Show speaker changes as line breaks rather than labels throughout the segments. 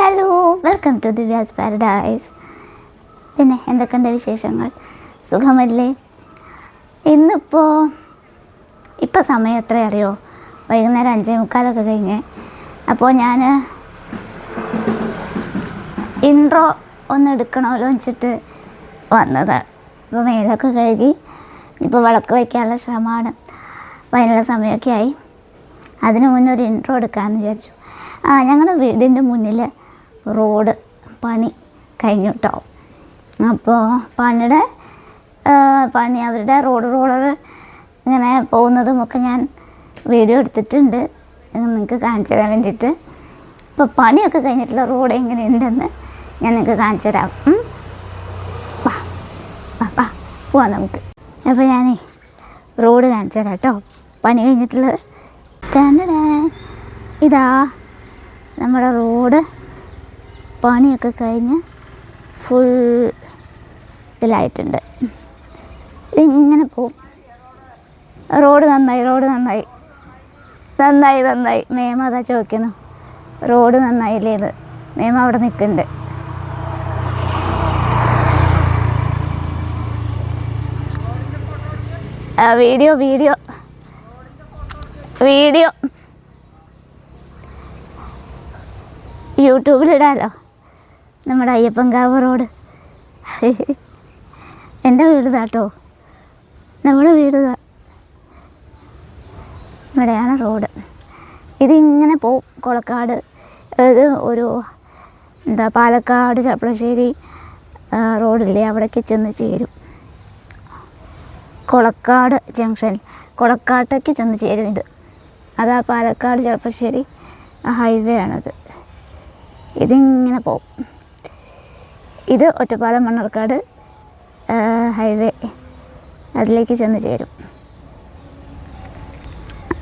Hello welcome to Divya's Paradise പിന്നെ എന്തൊക്കെയുണ്ട് വിശേഷങ്ങൾ? സുഖമല്ലേ? ഇന്നിപ്പോൾ ഇപ്പോൾ സമയം എത്ര അറിയോ വൈകുന്നേരം അഞ്ചേ മുക്കാലൊക്കെ കഴിഞ്ഞ്. അപ്പോൾ ഞാൻ ഇൻട്രോ ഒന്ന് എടുക്കണമല്ലോ വെച്ചിട്ട് വന്നതാണ് ഇപ്പോൾ മേലൊക്കെ കഴുകി ഇപ്പോൾ വിളക്ക് വയ്ക്കാനുള്ള ശ്രമമാണ്. വൈകുന്നേരം സമയമൊക്കെ ആയി. അതിന് മുന്നേ ഒരു ഇൻട്രോ എടുക്കാമെന്ന് വിചാരിച്ചു. ആ ഞങ്ങളുടെ വീടിന്റെ മുന്നിൽ റോഡ് പണി കഴിഞ്ഞു കേട്ടോ അപ്പോൾ പണിയുടെ പണി അവരുടെ റോഡ് റോളർ ഇങ്ങനെ പോകുന്നതും ഒക്കെ ഞാൻ വീഡിയോ എടുത്തിട്ടുണ്ട്. നിങ്ങൾക്ക് കാണിച്ചു തരാൻ വേണ്ടിയിട്ട്. ഇപ്പോൾ പണിയൊക്കെ കഴിഞ്ഞിട്ടുള്ള റോഡ് എങ്ങനെയുണ്ടെന്ന് ഞാൻ നിങ്ങൾക്ക് കാണിച്ചു തരാം. വാ വാ പോവാം നമുക്ക്. അപ്പോൾ ഞാനേ റോഡ് കാണിച്ചു തരാം കേട്ടോ പണി കഴിഞ്ഞിട്ടുള്ളത്. ഇതാ നമ്മുടെ റോഡ്. പണിയൊക്കെ കഴിഞ്ഞ് ഫുൾ ഇതിലായിട്ടുണ്ട് ഇങ്ങനെ പോവും. റോഡ് നന്നായി റോഡ് നന്നായി. നന്നായി നന്നായി. മേമ അതാ ചോദിക്കുന്നു. റോഡ് നന്നായില്ലേ ഇത് മേമ അവിടെ നിൽക്കുന്നുണ്ട്. Video video. വീഡിയോ. യൂട്യൂബിലിടാലോ? നമ്മുടെ അയ്യപ്പൻകാവ് റോഡ് എന്റെ വീട് കേട്ടോ നമ്മുടെ വീട് ഇവിടെയാണ് റോഡ്. ഇതിങ്ങനെ പോവും. കൊളക്കാട് ഇത് ഒരു എന്താ പാലക്കാട് ചപ്പളശ്ശേരി റോഡില്ലേ? അവിടേക്ക് ചെന്ന് ചേരും. കൊളക്കാട് ജംഗ്ഷൻ. കൊളക്കാട്ടേക്ക് ചെന്ന് ചേരും ഇത്. അതാ പാലക്കാട് ചെറുപ്പശ്ശേരി ഹൈവേ ആണത് ഇതിങ്ങനെ പോവും. ഇത് ഒറ്റപ്പാലം മണ്ണാർക്കാട് ഹൈവേ അതിലേക്ക് ചെന്ന് ചേരും.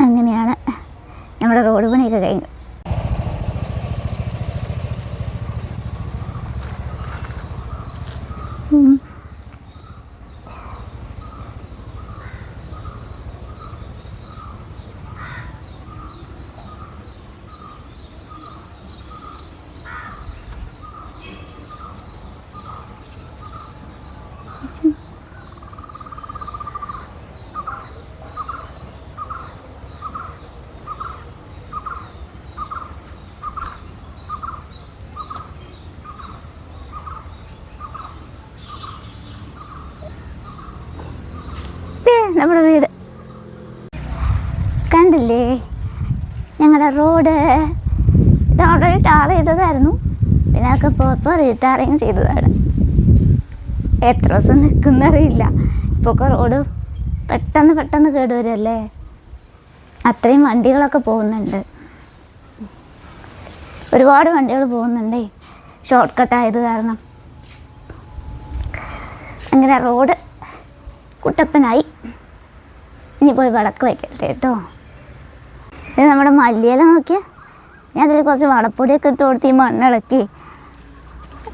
അങ്ങനെയാണ് നമ്മുടെ റോഡ് പണിയൊക്കെ ഉം. ദേ, നമ്മുടെ വീട് കണ്ടില്ലേ? ഞങ്ങളുടെ റോഡ് ഇത് ഓൾറെഡി ടാർ ചെയ്തതായിരുന്നു. പിന്നെ അതൊക്കെ പോയപ്പോൾ റീടാറിങ് ചെയ്തതാണ്. എത്ര ദിവസം നിൽക്കുന്നറിയില്ല ഇപ്പോൾ ഒക്കെ റോഡ് പെട്ടെന്ന് പെട്ടെന്ന് കേടുവരല്ലേ? അത്രയും വണ്ടികളൊക്കെ പോകുന്നുണ്ട്. ഒരുപാട് വണ്ടികൾ പോകുന്നുണ്ടേ. ഷോർട്ട് കട്ട് ആയത് കാരണം. അങ്ങനെ റോഡ് കുട്ടപ്പനായി. ഇനി പോയി വടക്ക് വയ്ക്കട്ടെ കേട്ടോ. ഇത് നമ്മുടെ മല്ലിയില നോക്കിയാൽ ഞാൻ അതിൽ കുറച്ച് വളപ്പൊടിയൊക്കെ ഇട്ട് കൊടുത്ത് ഈ മണ്ണിളക്കി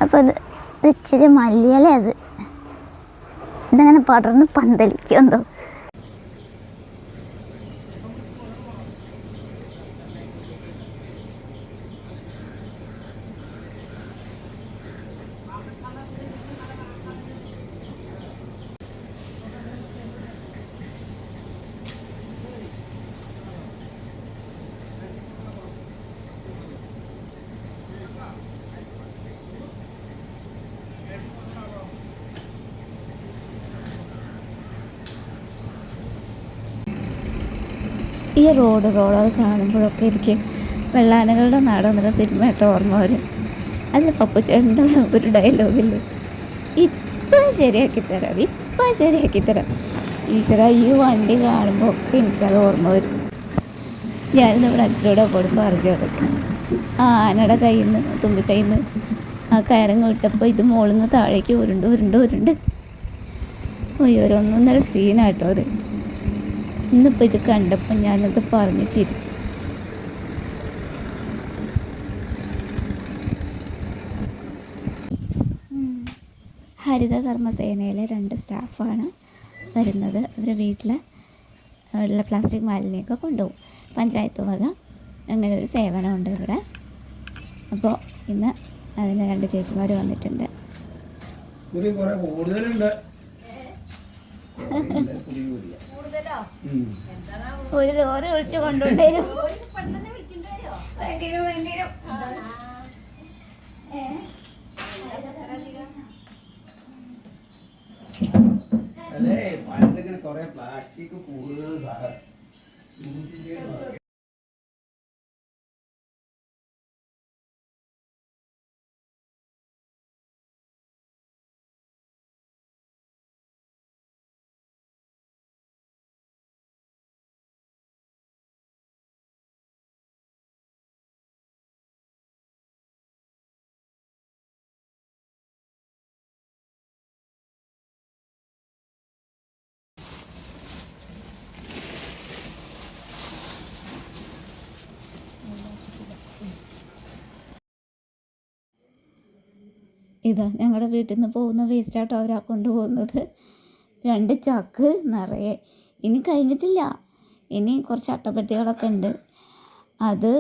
അപ്പോൾ ഇത് ഇച്ചിരി മല്ലിയില അത് ഇതങ്ങനെ പടർന്ന് പന്തലിക്കുമെന്തോ ഈ റോഡ് റോളർ കാണുമ്പോഴൊക്കെ എനിക്ക് വെള്ളാനകളുടെ നാട് എന്നുള്ള സിനിമയായിട്ട് ഓർമ്മ വരും. അതിൽ പപ്പുച്ചേട്ടന്റെ ഒരു ഡയലോഗില്ലേ ഇപ്പം ശരിയാക്കി തരാം ഇപ്പം ശരിയാക്കി തരാം. ഈശ്വര ഈ വണ്ടി കാണുമ്പോൾ ഒക്കെ എനിക്കത് ഓർമ്മ വരും. ഞാനിന്ന് ഇവിടെ അച്ഛനോടെ പോലും പറഞ്ഞു അതൊക്കെ. ആ ആനയുടെ കയ്യിൽ നിന്ന് തുമ്പി കയ്യിൽ നിന്ന് ആ കയറങ്ങ് വിട്ടപ്പോൾ ഇത് മുകളിൽ നിന്ന് താഴേക്ക് ഉരുണ്ട് ഉരുണ്ട് ഉരുണ്ട്. അയ്യോ സീനാട്ടോ അത്. ഇന്നിപ്പോൾ ഇത് കണ്ടപ്പോൾ ഞാനത് പറഞ്ഞ് ചിരിച്ചു. ഹരിത കർമ്മസേനയിലെ രണ്ട് സ്റ്റാഫാണ് വരുന്നത്. അവർ വീട്ടിലെ ഉള്ള പ്ലാസ്റ്റിക് മാലിന്യമൊക്കെ കൊണ്ടുപോകും. പഞ്ചായത്ത് വക അങ്ങനെ ഒരു സേവനമുണ്ട് ഇവിടെ. അപ്പോൾ ഇന്ന് അതിന് രണ്ട് ചേച്ചിമാർ വന്നിട്ടുണ്ട്.
കൂടുതലുണ്ട്.
ഒരു ലോറി ഒഴിച്ച് കൊണ്ടുവരും
അല്ലേ പണ്ടിങ്ങനെ കുറെ പ്ലാസ്റ്റിക് കൂടുതൽ
ഇതാ ഞങ്ങളുടെ വീട്ടിൽ നിന്ന് പോകുന്ന വേസ്റ്റാട്ടോ അവരാ കൊണ്ടുപോകുന്നത്. രണ്ട് ചാക്ക് നിറയെ. ഇനി കഴിഞ്ഞിട്ടില്ല. ഇനി കുറച്ച് അട്ടപ്പെട്ടികളൊക്കെ ഉണ്ട് അത്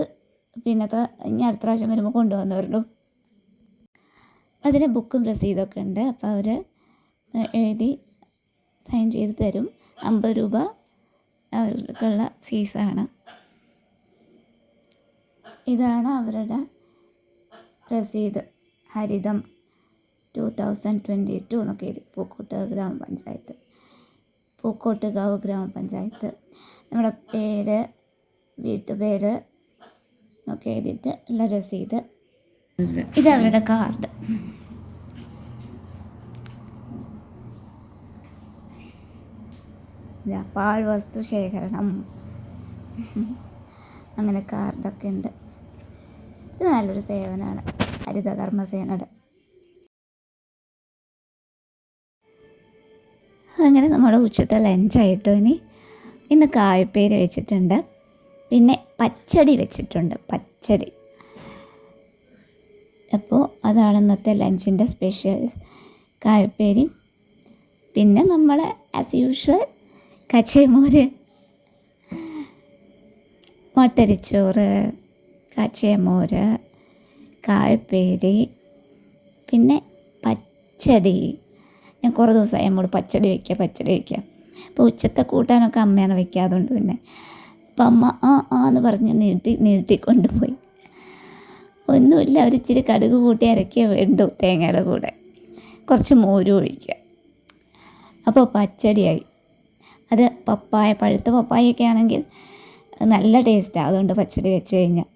പിന്നത്തെ ഇനി അടുത്ത പ്രാവശ്യം വരുമ്പോൾ കൊണ്ടുവന്നവരുള്ളൂ അതിന് ബുക്കും രസീതൊക്കെ ഉണ്ട് അപ്പോൾ അവർ എഴുതി സൈൻ ചെയ്ത് തരും. അമ്പത് രൂപ അവർക്കുള്ള ഫീസാണ്. ഇതാണ് അവരുടെ രസീത്. Haritham. Two thousand twenty two എന്നൊക്കെ എഴുതി. പൂക്കോട്ട് ഗ്രാമപഞ്ചായത്ത്. പൂക്കോട്ടുകാവ് ഗ്രാമപഞ്ചായത്ത്. നമ്മുടെ പേര് വീട്ടുപേര് ഒക്കെ എഴുതിയിട്ട് ഉള്ള രസീത്. ഇത് അവരുടെ കാർഡ്. പാഴ്വസ്തു ശേഖരണം. അങ്ങനെ കാർഡൊക്കെ ഉണ്ട്. ഇത് നല്ലൊരു സേവനമാണ്. ഹരിതകർമ്മസേനയുടെ അങ്ങനെ നമ്മുടെ ഉച്ചത്തെ ലഞ്ചായിട്ടോ ഇനി. ഇന്ന് കായപ്പേര് വെച്ചിട്ടുണ്ട്. പിന്നെ പച്ചടി വെച്ചിട്ടുണ്ട് പച്ചടി. അപ്പോൾ അതാണ് ഇന്നത്തെ ലഞ്ചിന്റെ സ്പെഷ്യൽ കായപ്പേരി പിന്നെ നമ്മൾ ആസ് യൂഷ്വൽ കച്ചയമോര് മട്ടരിച്ചോറ് കച്ചയമോര് കായപ്പേരി പിന്നെ പച്ചടി. ഞാൻ കുറേ ദിവസമായി അമ്മോട് പച്ചടി വയ്ക്കുക പച്ചടി വയ്ക്കുക അപ്പോൾ ഉച്ചത്തെ കൂട്ടാനൊക്കെ അമ്മയാണ് വയ്ക്കാതുകൊണ്ട് പിന്നെ. അപ്പം അമ്മ ആ ആ എന്ന് പറഞ്ഞ് നീട്ടി കൊണ്ടുപോയി. ഒന്നുമില്ല അവർ ഇച്ചിരി കടുക് കൂട്ടി ഇറക്കിയേ വേണ്ടു തേങ്ങയുടെ കൂടെ. കുറച്ച് മോരും ഒഴിക്കുക. അപ്പോൾ പച്ചടിയായി. അത് പപ്പായ പഴുത്ത പപ്പായൊക്കെ ആണെങ്കിൽ നല്ല ടേസ്റ്റാണ് അതുകൊണ്ട് പച്ചടി വെച്ച് കഴിഞ്ഞാൽ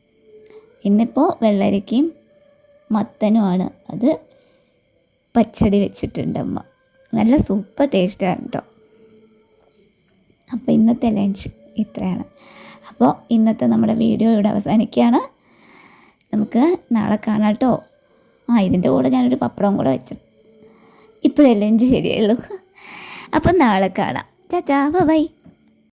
ഇന്നിപ്പോൾ വെള്ളരിക്കയും മത്തനുമാണ്. അത് പച്ചടി വെച്ചിട്ടുണ്ട് അമ്മ. നല്ല സൂപ്പർ ടേസ്റ്റാണ് കേട്ടോ അപ്പോൾ ഇന്നത്തെ ലഞ്ച് ഇത്രയാണ്. അപ്പോൾ ഇന്നത്തെ നമ്മുടെ വീഡിയോ ഇവിടെ അവസാനിക്കുകയാണ്. നമുക്ക് നാളെ കാണാം കേട്ടോ ആ ഇതിന്റെ കൂടെ ഞാനൊരു പപ്പടം കൂടെ വെച്ചു. ഇപ്പോഴേ ലഞ്ച് ശരിയുള്ളൂ അപ്പം നാളെ കാണാം. ചാച്ചാ ബൈ.